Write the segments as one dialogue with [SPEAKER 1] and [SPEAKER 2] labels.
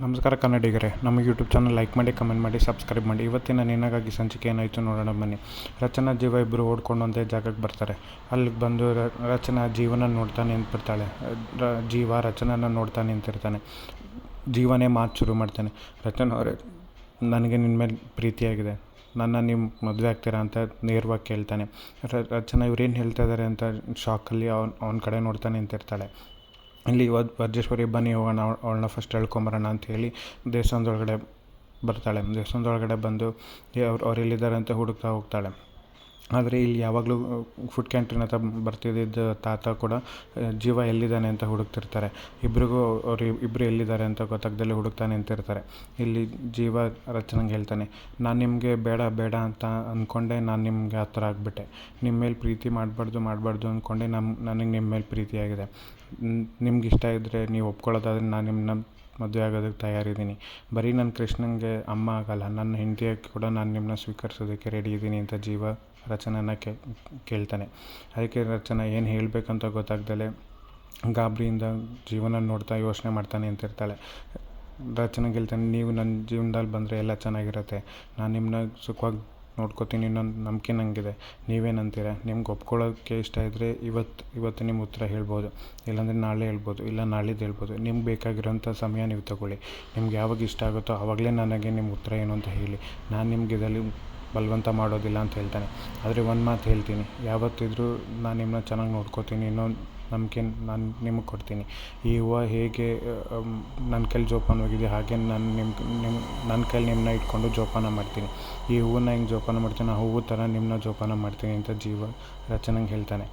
[SPEAKER 1] ನಮಸ್ಕಾರ ಕನ್ನಡಿಗರೇ ನಮ್ಮ ಯೂಟ್ಯೂಬ್ ಚಾನಲ್ ಲೈಕ್ ಮಾಡಿ ಕಮೆಂಟ್ ಮಾಡಿ ಸಬ್ಸ್ಕ್ರೈಬ್ ಮಾಡಿ. ಇವತ್ತಿನ ನಿನಗಾಗಿ ಸಂಚಿಕೆ ಏನಾಯಿತು ನೋಡೋಣ ಬನ್ನಿ. ರಚನಾ ಜೀವ ಇಬ್ಬರು ಓಡ್ಕೊಂಡು ಒಂದೇ ಜಾಗಕ್ಕೆ ಬರ್ತಾರೆ. ಅಲ್ಲಿಗೆ ಬಂದು ರಚನಾ ಜೀವನ ನೋಡ್ತಾ ರ- ಜೀವ ರಚನಾನ ನೋಡ್ತಾ ನಿಂತಿರ್ತಾನೆ. ಜೀವನೇ ಮಾತು ಶುರು ಮಾಡ್ತಾನೆ. ರಚನಾ ಅವರೇ, ನನಗೆ ನಿನ್ನ ಮೇಲೆ ಪ್ರೀತಿಯಾಗಿದೆ ನನ್ನ ನಿಮ್ಮ ಮದುವೆ ಆಗ್ತೀರಾ ಅಂತ ನೇರವಾಗಿ ಕೇಳ್ತಾನೆ. ರಚನಾ ಇವ್ರೇನು ಹೇಳ್ತಾ ಇದ್ದಾರೆ ಅಂತ ಶಾಕಲ್ಲಿ ಅವ್ನ, ಅವನ ಕಡೆ ನೋಡ್ತಾ ನಿಂತಿರ್ತಾಳೆ. ಇಲ್ಲಿ ವದ್ ವಜ್ರೇಶ್ವರಿ ಬನ್ನಿ ಹೋಗೋಣ, ಅವಳನ್ನ ಫಸ್ಟ್ ಹೇಳ್ಕೊಂಬರೋಣ ಅಂತ ಹೇಳಿ ದೇವಸ್ಥಾನದೊಳಗಡೆ ಬರ್ತಾಳೆ. ದೇವಸ್ಥಾನದೊಳಗಡೆ ಬಂದು ಅವ್ರು ಅವ್ರು ಎಲ್ಲಿದ್ದಾರೆ ಅಂತ ಹುಡುಕ್ತಾ ಹೋಗ್ತಾಳೆ. ಆದರೆ ಇಲ್ಲಿ ಯಾವಾಗಲೂ ಫುಡ್ ಕ್ಯಾಂಟೀನ್ ಹತ್ರ ಬರ್ತಿದ್ದ ತಾತ ಕೂಡ ಜೀವ ಎಲ್ಲಿದ್ದಾನೆ ಅಂತ ಹುಡುಕ್ತಿರ್ತಾರೆ. ಇಬ್ರಿಗೂ ಅವ್ರು ಇಬ್ಬರು ಎಲ್ಲಿದ್ದಾರೆ ಅಂತ ಗೊತ್ತಾಗ್ದಲ್ಲೇ ಹುಡುಕ್ತಾ ನಿಂತಿರ್ತಾರೆ. ಇಲ್ಲಿ ಜೀವ ರಚನೆಗೆ ಹೇಳ್ತಾನೆ, ನಾನು ನಿಮಗೆ ಬೇಡ ಬೇಡ ಅಂತ ಅಂದ್ಕೊಂಡೆ ನಾನು ನಿಮಗೆ ಆ ಥರ ಆಗಿಬಿಟ್ಟೆ. ನಿಮ್ಮ ಮೇಲೆ ಪ್ರೀತಿ ಮಾಡಬಾರ್ದು ಮಾಡಬಾರ್ದು ಅಂದ್ಕೊಂಡೆ ನಮ್ಮ ನನಗೆ ನಿಮ್ಮ ಮೇಲೆ ಪ್ರೀತಿಯಾಗಿದೆ ನಿಮ್ಗೆ ಇಷ್ಟ ಇದ್ದರೆ ನೀವು ಒಪ್ಕೊಳ್ಳೋದಾದ್ರೆ ನಾನು ನಿಮ್ಮನ್ನ ಮದುವೆ ಆಗೋದಕ್ಕೆ ತಯಾರಿದ್ದೀನಿ. ಬರೀ ನನ್ನ ಕೃಷ್ಣನಿಗೆ ಅಮ್ಮ ಆಗಲ್ಲ, ನನ್ನ ಹೆಂಡತಿಯ ಕೂಡ ನಾನು ನಿಮ್ಮನ್ನ ಸ್ವೀಕರಿಸೋದಕ್ಕೆ ರೆಡಿ ಇದ್ದೀನಿ ಅಂತ ಜೀವ ರಚನನ ಕೇಳ್ತಾನೆ. ಅದಕ್ಕೆ ರಚನ ಏನು ಹೇಳಬೇಕಂತ ಗೊತ್ತಾಗ್ದಲೇ ಗಾಬರಿಯಿಂದ ಜೀವನ ನೋಡ್ತಾ ಯೋಚನೆ ಮಾಡ್ತಾನೆ ಅಂತ ಇರ್ತಾಳೆ. ರಚನೆ ಗೆಲ್ತಾನೆ ನೀವು ನನ್ನ ಜೀವನದಲ್ಲಿ ಬಂದರೆ ಎಲ್ಲ ಚೆನ್ನಾಗಿರುತ್ತೆ. ನಾನು ನಿಮ್ಮನ್ನ ಸುಖವಾಗಿ ನೋಡ್ಕೋತೀನಿ ಇನ್ನೊಂದು ನಂಬಿಕೆ ನನಗಿದೆ ನೀವೇನಂತೀರ ನಿಮ್ಗೆ ಒಪ್ಕೊಳ್ಳೋಕ್ಕೆ ಇಷ್ಟ ಇದ್ದರೆ ಇವತ್ತು ಇವತ್ತು ನಿಮ್ಮ ಉತ್ತರ ಹೇಳ್ಬೋದು. ಇಲ್ಲಾಂದರೆ ನಾಳೆ ಹೇಳ್ಬೋದು, ಇಲ್ಲ ನಾಳಿದ್ದು ಹೇಳ್ಬೋದು. ನಿಮ್ಗೆ ಬೇಕಾಗಿರೋಂಥ ಸಮಯ ನೀವು ತಗೊಳ್ಳಿ. ನಿಮ್ಗೆ ಯಾವಾಗ ಇಷ್ಟ ಆಗುತ್ತೋ ಆವಾಗಲೇ ನನಗೆ ನಿಮ್ಮ ಉತ್ತರ ಏನು ಅಂತ ಹೇಳಿ. ನಾನು ನಿಮ್ಗೆ ಇದರಲ್ಲಿ ಬಲವಂತ ಮಾಡೋದಿಲ್ಲ ಅಂತ ಹೇಳ್ತಾನೆ. ಆದರೆ ಒಂದು ಮಾತು ಹೇಳ್ತೀನಿ. ಯಾವತ್ತಿದ್ರೂ ನಾನು ನಿಮ್ಮನ್ನ ಚೆನ್ನಾಗಿ ನೋಡ್ಕೋತೀನಿ. ಇನ್ನೊಂದು ನಂಬಿಕೆ ನಾನು ನಿಮಗೆ ಕೊಡ್ತೀನಿ. ಈ ಹೂವು ಹೇಗೆ ನನ್ನ ಕೈಲಿ ಜೋಪಾನವಾಗಿದೆ ಹಾಗೆ ನಾನು ನಿಮ್ಮ ನಿಮ್ಮ ನನ್ನ ಕೈಲಿ ನಿಮ್ಮನ್ನ ಇಟ್ಕೊಂಡು ಜೋಪಾನ ಮಾಡ್ತೀನಿ. ಈ ಹೂವನ್ನ ಹೆಂಗೆ ಜೋಪಾನ ಮಾಡ್ತೀನಿ ಆ ಹೂವು ಥರ ನಿಮ್ಮನ್ನ ಜೋಪಾನ ಮಾಡ್ತೀನಿ ಅಂತ ಜೀವ ರಚನೆಗೆ ಹೇಳ್ತಾನೆ.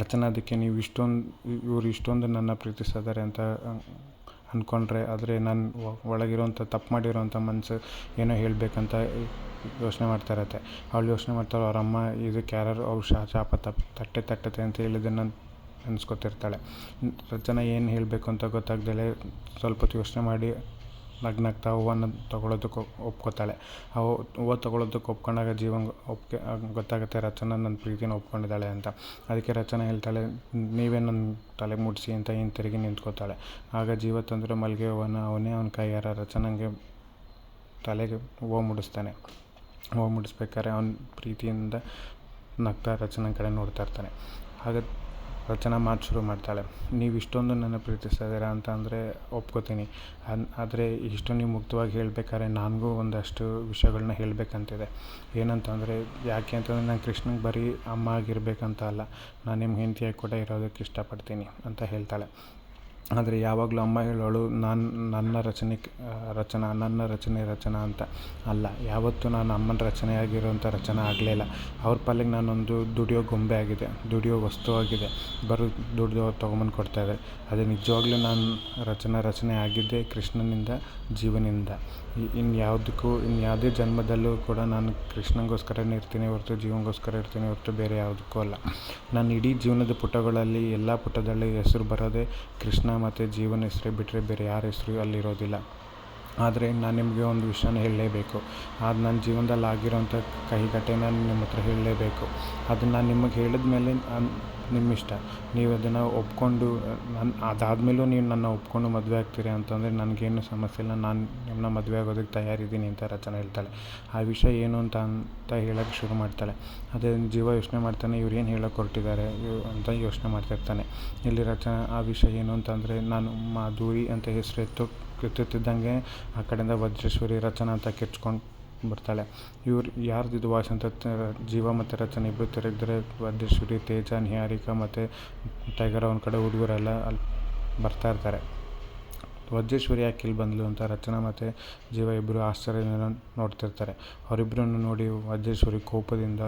[SPEAKER 1] ರಚನೆ ಅದಕ್ಕೆ ನೀವು ಇಷ್ಟೊಂದು, ಇವ್ರು ಇಷ್ಟೊಂದು ನನ್ನ ಪ್ರೀತಿಸ್ತಿದ್ದಾರೆ ಅಂತ ಅಂದ್ಕೊಂಡ್ರೆ ಆದರೆ ನಾನು ಒಳಗಿರೋಂಥ ತಪ್ಪು ಮಾಡಿರೋಂಥ ಮನಸ್ಸು ಏನೋ ಹೇಳಬೇಕಂತ ಯೋಚನೆ ಮಾಡ್ತಾ ಇರತ್ತೆ. ಅವಳು ಯೋಚನೆ ಮಾಡ್ತಾಳೆ ಅವರಮ್ಮ ಇದಕ್ಕೆ ಯಾರು ಅವ್ರು ಶಾಪ ತಪ್ಪು ತಟ್ಟೆ ತಟ್ಟತೆ ಅಂತ ಹೇಳಿದ್ದನ್ನು ನೆನೆಸ್ಕೊತಿರ್ತಾಳೆ ರಚನಾ ಏನು ಹೇಳಬೇಕು ಅಂತ ಗೊತ್ತಾಗ್ದಲೇ ಸ್ವಲ್ಪ ಯೋಚನೆ ಮಾಡಿ ನಗ್ನಗ್ತಾ ಹೂವನ್ನು ತೊಗೊಳೋದಕ್ಕೆ ಒಪ್ಕೋತಾಳೆ. ಆ ಹೂವು ತೊಗೊಳೋದಕ್ಕೆ ಒಪ್ಕೊಂಡಾಗ ಜೀವನ ಒಪ್ಕೆ, ಗೊತ್ತಾಗುತ್ತೆ ರಚನಾ ನನ್ನ ಪ್ರೀತಿನ ಒಪ್ಕೊಂಡಿದ್ದಾಳೆ ಅಂತ. ಅದಕ್ಕೆ ರಚನಾ ಹೇಳ್ತಾಳೆ, ನೀವೇ ನನ್ನ ತಲೆ ಮುಡಿಸಿ ಅಂತ ಹಿಂಗೆ ತಿರುಗಿ ನಿಂತ್ಕೋತಾಳೆ. ಆಗ ಜೀವ ತಂದರೆ ಮಲ್ಲಿಗೆ ಹೂವನ್ನು, ಅವನೇ ಅವನ ಕೈಯಾರ ರಚನಾಗೆ ತಲೆಗೆ ಹೂವು ಮುಡಿಸ್ತಾನೆ. ಹೂವು ಮುಡಿಸ್ಬೇಕಾದ್ರೆ ಅವನ ಪ್ರೀತಿಯಿಂದ ನಗ್ತಾ ರಚನಾ ಕಡೆ ನೋಡ್ತಾ ಇರ್ತಾನೆ. ಆಗ ರಚನಾ ಮಾತು ಶುರು ಮಾಡ್ತಾಳೆ. ನೀವು ಇಷ್ಟೊಂದು ನನ್ನ ಪ್ರೀತಿಸ್ತಾ ಇದ್ದೀರಾ ಅಂತ ಅಂದರೆ ಒಪ್ಕೋತೀನಿ. ಆದರೆ ಇಷ್ಟು ನೀವು ಮುಕ್ತವಾಗಿ ಹೇಳಬೇಕಾದ್ರೆ ನನಗೂ ಒಂದಷ್ಟು ವಿಷಯಗಳನ್ನ ಹೇಳಬೇಕಂತಿದೆ. ಏನಂತಂದರೆ, ಯಾಕೆ ಅಂತಂದರೆ ನಾನು ಕೃಷ್ಣಂಗೆ ಬರೀ ಅಮ್ಮ ಆಗಿರಬೇಕಂತ ಅಲ್ಲ. ನಾನು ನಿಮ್ಮ ಹೆಂಡತಿಯಾಗಿ ಕೂಡ ಇರೋದಕ್ಕೆ ಇಷ್ಟಪಡ್ತೀನಿ, ಅಂತ ಹೇಳ್ತಾಳೆ. ಆದರೆ ಯಾವಾಗಲೂ ಅಮ್ಮ ಹೇಳೋಳು ನಾನು, ನನ್ನ ರಚನೆ ರಚನಾ, ನನ್ನ ರಚನೆ ರಚನಾ ಅಂತ ಅಲ್ಲ. ಯಾವತ್ತೂ ನಾನು ಅಮ್ಮನ ರಚನೆಯಾಗಿರೋಂಥ ರಚನೆ ಆಗಲಿಲ್ಲ. ಅವ್ರ ಪಾಲಿಗೆ ನಾನೊಂದು ದುಡಿಯೋ ಗೊಂಬೆ ಆಗಿದೆ. ದುಡಿಯೋ ವಸ್ತು ಆಗಿದೆ. ಬರೋ ದುಡ್ಡು ತೊಗೊಂಬಂದು ಕೊಡ್ತಾಯಿದ್ದಾರೆ ಅದೇ ನಿಜವಾಗ್ಲೂ ನಾನು ರಚನಾ ರಚನೆ ಆಗಿದ್ದೆ ಕೃಷ್ಣನಿಂದ, ಜೀವನಿಂದ. ಇನ್ನು ಯಾವುದಕ್ಕೂ ಇನ್ನು ಯಾವುದೇ ಜನ್ಮದಲ್ಲೂ ಕೂಡ ನಾನು ಕೃಷ್ಣನಿಗೋಸ್ಕರನೇ ಇರ್ತೀನಿ ಹೊರತು ಜೀವನಗೋಸ್ಕರ ಇರ್ತೀನಿ ಹೊರತು ಬೇರೆ ಯಾವುದಕ್ಕೂ ಅಲ್ಲ. ನಾನು ಇಡೀ ಜೀವನದ ಪುಟಗಳಲ್ಲಿ, ಎಲ್ಲ ಪುಟದಲ್ಲಿ ಹೆಸರು ಬರೋದೇ ಕೃಷ್ಣ ಮತ್ತು ಜೀವನ ಹೆಸರೇ ಬಿಟ್ಟರೆ ಬೇರೆ ಯಾರ ಹೆಸರು ಅಲ್ಲಿರೋದಿಲ್ಲ. ಆದರೆ ನಾನು ನಿಮಗೆ ಒಂದು ವಿಷಯನ ಹೇಳಲೇಬೇಕು. ಅದು ನನ್ನ ಜೀವನದಲ್ಲಿ ಆಗಿರೋಂಥ ಕಹಿ ಘಟನೆ ನಿಮ್ಮ ಹತ್ರ ಹೇಳಲೇಬೇಕು. ಅದನ್ನು ನಾನು ನಿಮಗೆ ಹೇಳಿದ ಮೇಲೆ ನಿಮ್ಮ ಇಷ್ಟ ನೀವು ಅದನ್ನು ಒಪ್ಕೊಂಡು ನನ್ನ ಅದಾದಮೇಲೂ ನೀವು ನನ್ನ ಒಪ್ಕೊಂಡು ಮದುವೆ ಆಗ್ತೀರಿ ಅಂತಂದರೆ ನನಗೇನು ಸಮಸ್ಯೆ ಇಲ್ಲ. ನಾನು ನಿಮ್ಮನ್ನ ಮದುವೆ ಆಗೋದಕ್ಕೆ ತಯಾರಿದ್ದೀನಿ ಅಂತ ರಚನೆ ಹೇಳ್ತಾಳೆ. ಆ ವಿಷಯ ಏನು ಅಂತ ಅಂತ ಹೇಳೋಕ್ಕೆ ಶುರು ಮಾಡ್ತಾಳೆ. ಅದೇ ಜೀವ ಯೋಚನೆ ಮಾಡ್ತಾನೆ, ಇವ್ರು ಏನು ಹೇಳೋಕೆ ಹೊರಟಿದ್ದಾರೆ ಅಂತ ಯೋಚನೆ ಮಾಡ್ತಿರ್ತಾನೆ ಇಲ್ಲಿ ರಚನೆ, ಆ ವಿಷಯ ಏನು ಅಂತಂದರೆ, ನಾನು ಮಾಧುರಿ ಅಂತ ಹೆಸರು ಎತ್ತುತ್ತಿದ್ದಂಗೆ ಆ ಕಡೆಯಿಂದ ವಜ್ರೇಶ್ವರಿ ರಚನಾ ಅಂತ ಕೆಚ್ಕೊಂಡು ಬರ್ತಾಳೆ. ಇವ್ರು ಯಾರ್ದಿದು ವಾಯ್ಸ್ ಅಂತ ಜೀವ ಮತ್ತು ರಚನೆ ಇಬ್ಬರು ತಿರುಗಿದ್ರೆ ವಜ್ರೇಶ್ವರಿ ತೇಜ ನಿಹಾರಿಕಾ ಮತ್ತು ಟೈಗರ್ ಅವನ ಕಡೆ ಹುಡುಗರೆಲ್ಲ ಅಲ್ಲಿ ಬರ್ತಾ ಇರ್ತಾರೆ. ವಜ್ರೇಶ್ವರಿ ಯಾಕೆ ಇಲ್ಲಿ ಬಂದ್ಲು ಅಂತ ರಚನಾ ಮತ್ತು ಜೀವ ಇಬ್ಬರು ಆಶ್ಚರ್ಯದಿಂದ ನೋಡ್ತಿರ್ತಾರೆ. ಅವರಿಬ್ಬರನ್ನು ನೋಡಿ ವಜ್ರೇಶ್ವರಿ ಕೋಪದಿಂದ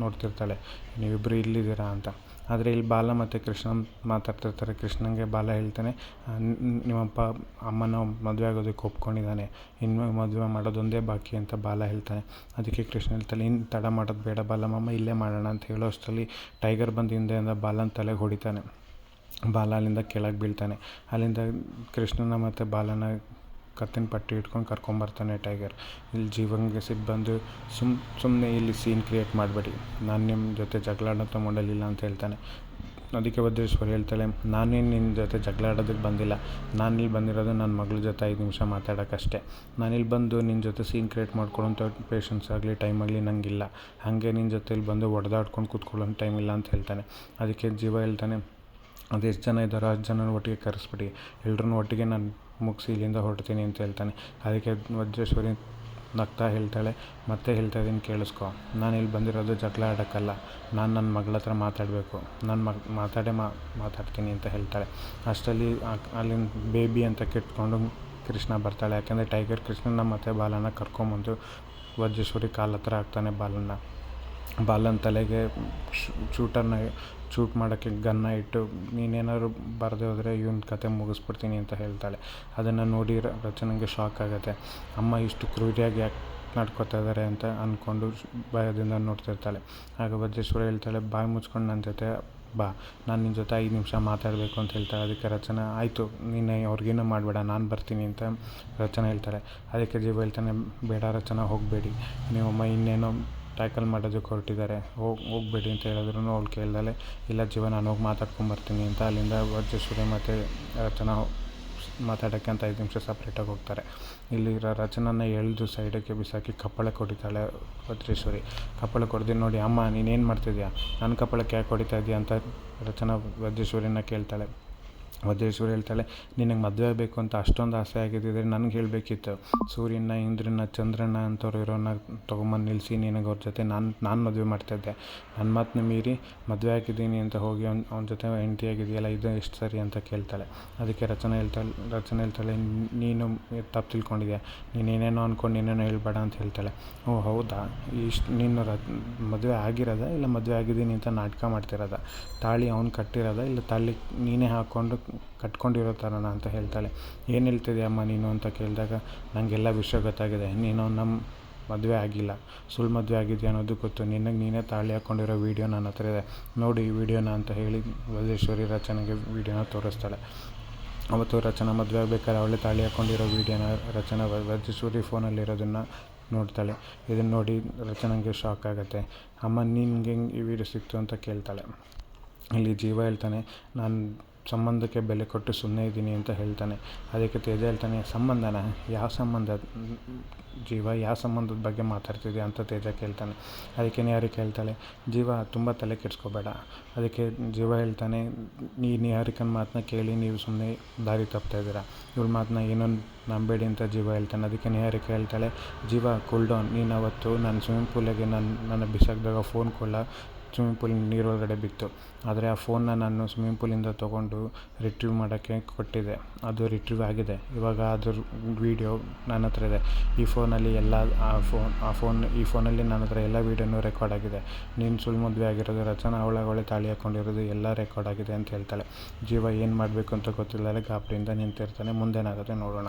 [SPEAKER 1] ನೋಡ್ತಿರ್ತಾಳೆ. ನೀವಿಬ್ಬರು ಇಲ್ಲಿದ್ದೀರಾ ಅಂತ. ಆದರೆ ಇಲ್ಲಿ ಬಾಲ ಮತ್ತು ಕೃಷ್ಣ ಮಾತಾಡ್ತಿರ್ತಾರೆ. ಕೃಷ್ಣನಿಗೆ ಬಾಲ ಹೇಳ್ತಾನೆ "ಆ, ನ್- ನ್- ನಿಮ್ಮಪ್ಪ ಅಮ್ಮನ ಮದುವೆ ಆಗೋದಕ್ಕೆ ಒಪ್ಕೊಂಡಿದ್ದಾನೆ. ಇನ್ನು ಮದುವೆ ಮಾಡೋದೊಂದೇ ಬಾಕಿ ಅಂತ ಬಾಲ ಹೇಳ್ತಾನೆ. ಅದಕ್ಕೆ ಕೃಷ್ಣ ಹೇಳ್ತಾನೆ ಇನ್ನು ತಡ ಮಾಡೋದು ಬೇಡ ಬಾಲಮ್ಮಮ್ಮ ಇಲ್ಲೇ ಮಾಡೋಣ ಅಂತ ಹೇಳೋ ಅಷ್ಟರಲ್ಲಿ ಟೈಗರ್ ಬಂದು ಬಾಲನ ತಲೆಗೆ ಹೊಡಿತಾನೆ. ಬಾಲ ಅಲ್ಲಿಂದ ಕೆಳಗೆ ಬೀಳ್ತಾನೆ. ಅಲ್ಲಿಂದ ಕೃಷ್ಣನ ಮತ್ತು ಬಾಲನ ಕತ್ತಿನ ಪಟ್ಟಿ ಇಟ್ಕೊಂಡು ಕರ್ಕೊಂಬರ್ತಾನೆ ಟೈಗರ್. ಇಲ್ಲಿ ಜೀವಂಗೆ ಸಿಬ್ಬಂದು ಬಂದು ಸುಮ್ ಸುಮ್ಮನೆ ಇಲ್ಲಿ ಸೀನ್ ಕ್ರಿಯೇಟ್ ಮಾಡಬೇಡಿ. ನಾನು ನಿಮ್ಮ ಜೊತೆ ಜಗಳಾಡೋ ತಗೊಂಡಲ್ಲಿಲ್ಲ ಅಂತ ಹೇಳ್ತಾನೆ. ಅದಕ್ಕೆ ವಜ್ರೇಶ್ವರಿ ಹೇಳ್ತಾಳೆ ನಾನೇನು ನಿನ್ನ ಜೊತೆ ಜಗಳಾಡೋದಕ್ಕೆ ಬಂದಿಲ್ಲ. ನಾನು ಇಲ್ಲಿ ಬಂದಿರೋದು ನನ್ನ ಮಗಳ ಜೊತೆ ಐದು ನಿಮಿಷ ಮಾತಾಡೋಕ್ಕಷ್ಟೇ. ನಾನಿಲ್ಲಿ ಬಂದು ನಿನ್ನ ಜೊತೆ ಸೀನ್ ಕ್ರಿಯೇಟ್ ಮಾಡ್ಕೊಳ್ಳೋಂಥ ಪೇಷನ್ಸ್ ಆಗಲಿ ಟೈಮ್ ಆಗಲಿ ನನಗಿಲ್ಲ ಹಾಗೆ ನಿನ್ನ ಜೊತೆ ಇಲ್ಲಿ ಬಂದು ಒಡೆದಾಡ್ಕೊಂಡು ಕೂತ್ಕೊಳ್ಳೋ ಟೈಮ್ ಇಲ್ಲ ಅಂತ ಹೇಳ್ತಾನೆ. ಅದಕ್ಕೆ ಜೀವ ಹೇಳ್ತಾನೆ ಅದೆಷ್ಟು ಜನ ಇದ್ದಾರೋ ಅಷ್ಟು ಜನ ಒಟ್ಟಿಗೆ ಕರೆಸ್ಬಿಡಿ. ಎಲ್ರನ್ನೂ ಒಟ್ಟಿಗೆ ನಾನು ಮುಗಿಸಿ ಇಲ್ಲಿಂದ ಹೊರಡ್ತೀನಿ ಅಂತ ಹೇಳ್ತಾನೆ. ಅದಕ್ಕೆ ವಜ್ರೇಶ್ವರಿ ನಗ್ತಾ ಹೇಳ್ತಾಳೆ, ಮತ್ತೆ ಹೇಳ್ತಾ ಇದ್ದೀನಿ, ಕೇಳಿಸ್ಕೊ. ನಾನು ಇಲ್ಲಿ ಬಂದಿರೋದು ಜಗಳ ಆಡೋಕ್ಕಲ್ಲ. ನಾನು ನನ್ನ ಮಗಳ ಹತ್ರ ಮಾತಾಡಬೇಕು. ನನ್ನ ಮಗ, ಮಾತಾಡೇ ಮಾತಾಡ್ತೀನಿ ಅಂತ ಹೇಳ್ತಾಳೆ. ಅಷ್ಟರಲ್ಲಿ ಅಲ್ಲಿನ ಬೇಬಿ ಅಂತ ಕೆಟ್ಕೊಂಡು ಕೃಷ್ಣ ಬರ್ತಾಳೆ. ಯಾಕೆಂದರೆ ಟೈಗರ್ ಕೃಷ್ಣನ ಮತ್ತೆ ಬಾಲನ ಕರ್ಕೊಂಬಂದು ವಜ್ರೇಶ್ವರಿ ಕಾಲ ಹತ್ರ ಹಾಕ್ತಾನೆ ಬಾಲನ್ನ. ಬಾಲನ ತಲೆಗೆ ಶೂಟರ್ನ ಶೂಟ್ ಮಾಡೋಕ್ಕೆ ಗನ್ನ ಇಟ್ಟು ನೀನೇನಾದ್ರು ಬರದೇ ಹೋದರೆ ಇವನ ಕತೆ ಮುಗಿಸ್ಬಿಡ್ತೀನಿ ಅಂತ ಹೇಳ್ತಾಳೆ. ಅದನ್ನು ನೋಡಿ ರಚನೆಗೆ ಶಾಕ್ ಆಗುತ್ತೆ. ಅಮ್ಮ ಇಷ್ಟು ಕ್ರೂರಿಯಾಗಿ ಯಾಕೆ ನಡ್ಕೊತಾ ಇದ್ದಾರೆ ಅಂತ ಅಂದ್ಕೊಂಡು ಭಯದಿಂದ ನೋಡ್ತಿರ್ತಾಳೆ. ಆಗ ಭದ್ರೇಶ್ವರ ಹೇಳ್ತಾಳೆ, ಬಾಯಿ ಮುಚ್ಕೊಂಡು ನನ್ನ ಜೊತೆ ಬಾ. ನಾನು ನಿನ್ನ ಜೊತೆ ಐದು ನಿಮಿಷ ಮಾತಾಡಬೇಕು ಅಂತ ಹೇಳ್ತಾಳೆ. ಅದಕ್ಕೆ ರಚನಾ, ಆಯಿತು, ನೀನು ಅವ್ರಿಗೇನು ಮಾಡಬೇಡ, ನಾನು ಬರ್ತೀನಿ ಅಂತ ರಚನಾ ಹೇಳ್ತಾಳೆ. ಅದಕ್ಕೆ ಜೀವ ಹೇಳ್ತಾನೆ, ಬೇಡ ರಚನಾ, ಹೋಗಬೇಡಿ. ನೀವಮ್ಮ ಇನ್ನೇನೋ ಟ್ಯಾಕಲ್ ಮಾಡೋದಕ್ಕೆ ಹೊರಟಿದ್ದಾರೆ. ಹೋಗಿ, ಹೋಗಬೇಡಿ ಅಂತ ಹೇಳಿದ್ರು ಅವ್ಳು ಕೇಳ್ದಲೆ, ಇಲ್ಲ ಜೀವ ನಾನು ಹೋಗಿ ಮಾತಾಡ್ಕೊಂಬರ್ತೀನಿ ಅಂತ ಅಲ್ಲಿಂದ ವಜ್ರೇಶ್ವರಿ ಮತ್ತು ರಚನಾ ಮಾತಾಡೋಕ್ಕೆ ಅಂತ ಐದು ನಿಮಿಷ ಸಪ್ರೇಟಾಗಿ ಹೋಗ್ತಾರೆ. ಇಲ್ಲಿ ರಚನನ್ನ ಎಳೆದು ಸೈಡಕ್ಕೆ ಬಿಸಾಕಿ ಕಪ್ಪಳಕ್ಕೆ ಕೊಡಿತಾಳೆ ವಜ್ರೇಶ್ವರಿ ಕಪ್ಪಳಕ್ಕೆ ಹೊಡೆದು ನೋಡಿ, ಅಮ್ಮ ನೀನೇನು ಮಾಡ್ತಿದ್ಯಾ? ನನ್ನ ಕಪ್ಪಳಕ್ಕೆ ಯಾಕೆ ಹೊಡಿತಾ ಇದೆಯಾ? ಅಂತ ರಚನಾ ವಜ್ರೇಶ್ವರಿನ ಕೇಳ್ತಾಳೆ. ವಜ್ರೇಶ್ವರಿ ಹೇಳ್ತಾಳೆ, ನಿನಗೆ ಮದುವೆ ಆಗಬೇಕು ಅಂತ ಅಷ್ಟೊಂದು ಆಸೆ ಆಗಿದ್ದಿದ್ರೆ ನನಗೆ ಹೇಳಬೇಕಿತ್ತು. ಸೂರ್ಯನ ಇಂದ್ರನ ಚಂದ್ರನ ಅಂಥವ್ರು ಇರೋನ ತೊಗೊಂಬಂದು ನಿಲ್ಲಿಸಿ ನಿನಗೆ ಅವ್ರ ಜೊತೆ ನಾನು ನಾನು ಮದುವೆ ಮಾಡ್ತಾಯಿದ್ದೆ ನನ್ನ ಮಾತನ್ನ ಮೀರಿ ಮದುವೆ ಆಗಿದ್ದೀನಿ ಅಂತ ಹೋಗಿ ಅವ್ನ, ಅವನ ಜೊತೆ ಹೆಂಡತಿ ಆಗಿದೆಯಲ್ಲ, ಇದು ಎಷ್ಟು ಸರಿ ಅಂತ ಕೇಳ್ತಾಳೆ. ಅದಕ್ಕೆ ರಚನೆ ಹೇಳ್ತಾಳೆ ರಚನೆ ಹೇಳ್ತಾಳೆ, ನೀನು ತಪ್ಪು ತಿಳ್ಕೊಂಡಿದ್ಯಾ? ನೀನು ಏನೇನೋ ಅಂದ್ಕೊಂಡು ಏನೇನೋ ಹೇಳ್ಬೇಡ ಅಂತ ಹೇಳ್ತಾಳೆ. ಓ, ಹೌದಾ? ಇಷ್ಟು, ನೀನು ರ, ಮದುವೆ ಆಗಿರೋದ? ಇಲ್ಲ ಮದುವೆ ಆಗಿದ್ದೀನಿ ಅಂತ ನಾಟಕ ಮಾಡ್ತಿರೋದ? ತಾಳಿ ಅವ್ನು ಕಟ್ಟಿರೋದ? ಇಲ್ಲ ತಾಳಿ ನೀನೇ ಹಾಕ್ಕೊಂಡು ಕಟ್ಕೊಂಡಿರೋ ಥರನ ಅಂತ ಹೇಳ್ತಾಳೆ. ಏನು ಹೇಳ್ತಿದ್ಯಮ್ಮ ನೀನು? ಅಂತ ಕೇಳಿದಾಗ ನನಗೆಲ್ಲ ವಿಷಯ ಗೊತ್ತಾಗಿದೆ. ನೀನು ನಮ್ಮ ಮದುವೆ ಆಗಿಲ್ಲ. ಸುಳ್ ಮದುವೆ ಆಗಿದೆಯಾ ಅನ್ನೋದು ಗೊತ್ತು. ನಿನಗೆ ನೀನೇ ತಾಳಿ ಹಾಕ್ಕೊಂಡಿರೋ ವೀಡಿಯೋ ನನ್ನ ಹತ್ರ ಇದೆ. ನೋಡಿ ಈ ವಿಡಿಯೋನ ಅಂತ ಹೇಳಿ ವಲ್ಲೇಶ್ವರಿ ರಚನೆಗೆ ವೀಡಿಯೋನ ತೋರಿಸ್ತಾಳೆ. ಅವತ್ತು ರಚನಾ ಮದುವೆ ಆಗಬೇಕಾದ್ರೆ ಅವಳೇ ತಾಳಿ ಹಾಕ್ಕೊಂಡಿರೋ ವೀಡಿಯೋನ ರಚನಾ ವಜ್ರೇಶ್ವರಿ ಫೋನಲ್ಲಿರೋದನ್ನು ನೋಡ್ತಾಳೆ. ಇದನ್ನು ನೋಡಿ ರಚನೆಗೆ ಶಾಕ್ ಆಗುತ್ತೆ. ಅಮ್ಮ, ನಿನ್ಗೆ ಹೆಂಗೆ ಈ ವಿಡಿಯೋ ಸಿಕ್ತು? ಅಂತ ಕೇಳ್ತಾಳೆ. ಇಲ್ಲಿ ಜೀವ ಹೇಳ್ತಾನೆ, ನಾನು ಸಂಬಂಧಕ್ಕೆ ಬೆಲೆ ಕೊಟ್ಟು ಸುಮ್ಮನೆ ಇದ್ದೀನಿ ಅಂತ ಹೇಳ್ತಾನೆ. ಅದಕ್ಕೆ ತೇಜ ಹೇಳ್ತಾನೆ, ಸಂಬಂಧನ? ಯಾವ ಸಂಬಂಧ? ಜೀವ, ಯಾವ ಸಂಬಂಧದ ಬಗ್ಗೆ ಮಾತಾಡ್ತಿದ್ಯಾ? ಅಂತ ತೇಜ ಕೇಳ್ತಾನೆ. ಅದಕ್ಕೆ ನಿಹಾರಿ ಕೇಳ್ತಾಳೆ, ಜೀವ, ತುಂಬ ತಲೆ ಕೆಡಿಸ್ಕೋಬೇಡ. ಅದಕ್ಕೆ ಜೀವ ಹೇಳ್ತಾನೆ, ನೀ ನಿಹಾರಿಕನ ಮಾತನ್ನ ಕೇಳಿ ನೀವು ಸುಮ್ಮನೆ ದಾರಿ ತಪ್ತಾ ಇದ್ದೀರಾ? ಇವಳ ಮಾತನ್ನ ಏನೋ ನಂಬೇಡಿ ಅಂತ ಜೀವ ಹೇಳ್ತಾನೆ. ಅದಕ್ಕೆ ನಿಹಾರಿಕೆ ಹೇಳ್ತಾಳೆ ಜೀವ ಕೂಲ್ ಡೌನ್ ನೀನು ಅವತ್ತು ನಾನು ಸ್ವಿಮ್ಮಿಂಗ್ ಪೂಲಿಗೆ ನನ್ನ ನನ್ನ ಬಿಸಾಕಿದಾಗ ಫೋನ್ ಕೊಳ್ಳ ಸ್ವಿಮ್ಮಿಂಗ್ ಪೂಲ್ ನೀರೊಳಗಡೆ ಬಿತ್ತು. ಆದರೆ ಆ ಫೋನ್ನ ನಾನು ಸ್ವಿಮ್ಮಿಂಗ್ ಪೂಲಿಂದ ತೊಗೊಂಡು ರಿಟ್ರೀವ್ ಮಾಡೋಕ್ಕೆ ಕೊಟ್ಟಿದ್ದೆ. ಅದು ರಿಟ್ರೀವ್ ಆಗಿದೆ. ಇವಾಗ ಅದ್ರ ವೀಡಿಯೋ ನನ್ನ ಹತ್ರ ಇದೆ. ಈ ಫೋನಲ್ಲಿ ಎಲ್ಲ, ಆ ಫೋನ್ ಆ ಫೋನ್ ಈ ಫೋನಲ್ಲಿ ನನ್ನ ಹತ್ರ ಎಲ್ಲ ವೀಡಿಯೋನೂ ರೆಕಾರ್ಡ್ ಆಗಿದೆ. ನೀನು ಸುಳ್ಳು ಮದುವೆ ಆಗಿರೋದು, ರಚನಾ ಅವಳಗೊಳೆ ತಾಳಿ ಹಾಕ್ಕೊಂಡಿರೋದು ಎಲ್ಲ ರೆಕಾರ್ಡ್ ಆಗಿದೆ ಅಂತ ಹೇಳ್ತಾಳೆ. ಜೀವ ಏನು ಮಾಡಬೇಕು ಅಂತ ಗೊತ್ತಿಲ್ಲ ಗಾಬರಿಯಿಂದ ನಿಂತಿರ್ತಾನೆ. ಮುಂದೇನಾಗುತ್ತೆ ನೋಡೋಣ.